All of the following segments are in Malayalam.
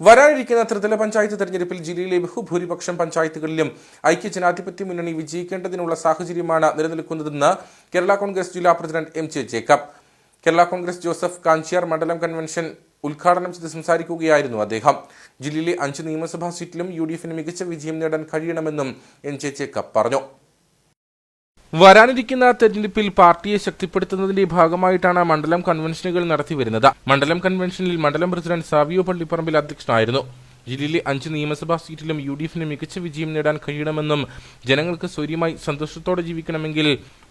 വരാനിരിക്കുന്ന ത്രിതല പഞ്ചായത്ത് തെരഞ്ഞെടുപ്പിൽ ജില്ലയിലെ ബഹുഭൂരിപക്ഷം പഞ്ചായത്തുകളിലും ഐക്യ ജനാധിപത്യ മുന്നണി വിജയിക്കേണ്ടതിനുള്ള സാഹചര്യമാണ് നിലനിൽക്കുന്നതെന്ന് കേരള കോൺഗ്രസ് ജില്ലാ president M J Jacob. Kerala Congress Joseph Kanchiyar മണ്ഡലം കൺവെൻഷൻ ഉദ്ഘാടനം ചെയ്ത് സംസാരിക്കുകയായിരുന്നു അദ്ദേഹം. ജില്ലയിലെ അഞ്ച് നിയമസഭാ സീറ്റിലും യു മികച്ച വിജയം നേടാൻ കഴിയണമെന്നും എം ജെ ജേക്കബ് പറഞ്ഞു. വരാനിരിക്കുന്ന തെരഞ്ഞെടുപ്പിൽ പാർട്ടിയെ ശക്തിപ്പെടുത്തുന്നതിന്റെ ഭാഗമായിട്ടാണ് മണ്ഡലം കൺവെൻഷനുകൾ നടത്തിവരുന്നത് മണ്ഡലം കൺവെൻഷനിൽ മണ്ഡലം പ്രസിഡന്റ് സാവിയോ പള്ളിപ്പറമ്പിൽ അധ്യക്ഷനായിരുന്നു. ജില്ലയിലെ അഞ്ച് നിയമസഭാ സീറ്റിലും യു ഡി എഫിന് മികച്ച വിജയം നേടാൻ കഴിയണമെന്നും ജനങ്ങൾക്ക് സ്വര്യമായി സന്തോഷത്തോടെ ജീവിക്കണമെങ്കിൽ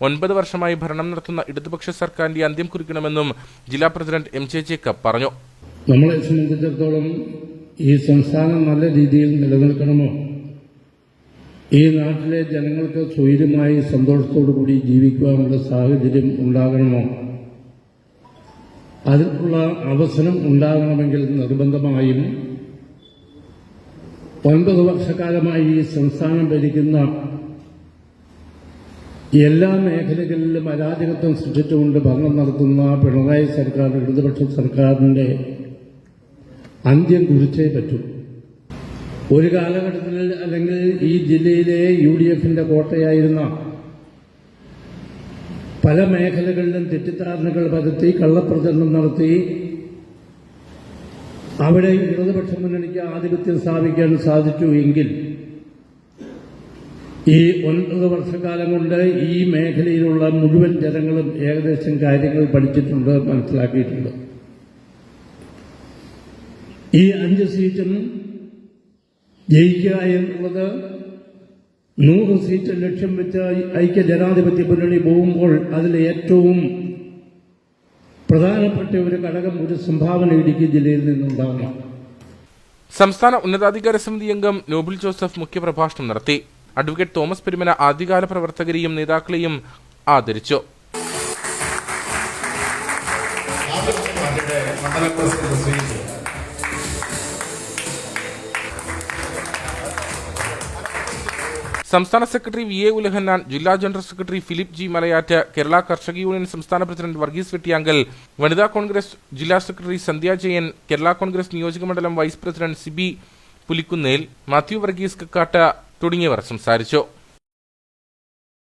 ഒൻപത് വർഷമായി ഭരണം നടത്തുന്ന ഇടതുപക്ഷ സർക്കാരിന്റെ അന്ത്യം കുറിക്കണമെന്നും ജില്ലാ പ്രസിഡന്റ് എം ജെ ജേക്കബ് പറഞ്ഞു. നമ്മളെ സംബന്ധിച്ചിടത്തോളം ഈ സംസ്ഥാനം നല്ല രീതിയിൽ നിലനിൽക്കണമോ? ഈ നാട്ടിലെ ജനങ്ങൾക്ക് സ്വൈര്യമായി സന്തോഷത്തോടു കൂടി ജീവിക്കുവാനുള്ള സാഹചര്യം ഉണ്ടാകണമോ? അതിനുള്ള അവസരം ഉണ്ടാകണമെങ്കിൽ നിർബന്ധമായും ഒൻപത് വർഷക്കാലമായി ഈ സംസ്ഥാനം ഭരിക്കുന്ന എല്ലാ മേഖലകളിലും അരാജകത്വം സൃഷ്ടിച്ചുകൊണ്ട് ഭരണം നടത്തുന്ന പിണറായി സർക്കാർ ഇടതുപക്ഷ സർക്കാരിന്റെ അന്ത്യം കുറിച്ചേ പറ്റൂ. ഒരു കാലഘട്ടത്തിൽ അല്ലെങ്കിൽ ഈ ജില്ലയിലെ യു ഡി എഫിന്റെ കോട്ടയായിരുന്ന പല മേഖലകളിലും തെറ്റിദ്ധാരണകൾ പരത്തി കള്ളപ്രചരണം നടത്തി അവിടെ ഇടതുപക്ഷ മുന്നണിക്ക് ആധിപത്യം സ്ഥാപിക്കാൻ സാധിച്ചു എങ്കിൽ ഈ ഒൻപത് വർഷക്കാലം കൊണ്ട് ഈ മേഖലയിലുള്ള മുഴുവൻ ജനങ്ങളും ഏകദേശം കാര്യങ്ങൾ പഠിച്ചിട്ടുണ്ട് മനസ്സിലാക്കിയിട്ടുണ്ട്. ഈ അഞ്ച് സീറ്റും ജയിക്കുക എന്നുള്ളത് നൂറ് സീറ്റ് ലക്ഷ്യം വെച്ച് ഐക്യ ജനാധിപത്യ മുന്നണി പോകുമ്പോൾ അതിൽ ഏറ്റവും പ്രധാനപ്പെട്ട ഒരു ഘടകം ഒരു സംഭാവന ഇടുക്കി ജില്ലയിൽ നിന്നുണ്ടാകണം സംസ്ഥാന ഉന്നതാധികാര സമിതി അംഗം നോബിൾ ജോസഫ് മുഖ്യപ്രഭാഷണം നടത്തി. അഡ്വക്കേറ്റ് തോമസ് പെരുമന ആദ്യകാല പ്രവർത്തകരെയും നേതാക്കളെയും ആദരിച്ചു. മണ്ഡലം പ്രസിഡന്റ് സംസ്ഥാന സെക്രട്ടറി വി എ ഉലഹന്നാൻ ജില്ലാ general secretary Philip G Malayattu Kerala Karshaka union സംസ്ഥാന പ്രസിഡന്റ് വർഗീസ് വെട്ടിയാങ്കൽ വനിതാ കോൺഗ്രസ് ജില്ലാ സെക്രട്ടറി സന്ധ്യ ജയൻ കേരള കോൺഗ്രസ് നിയോജക മണ്ഡലം വൈസ് പ്രസിഡന്റ് സിബി പുലിക്കുന്നേൽ മാത്യു വർഗീസ് കക്കാട്ട തുടങ്ങിയവർ സംസാരിച്ചു.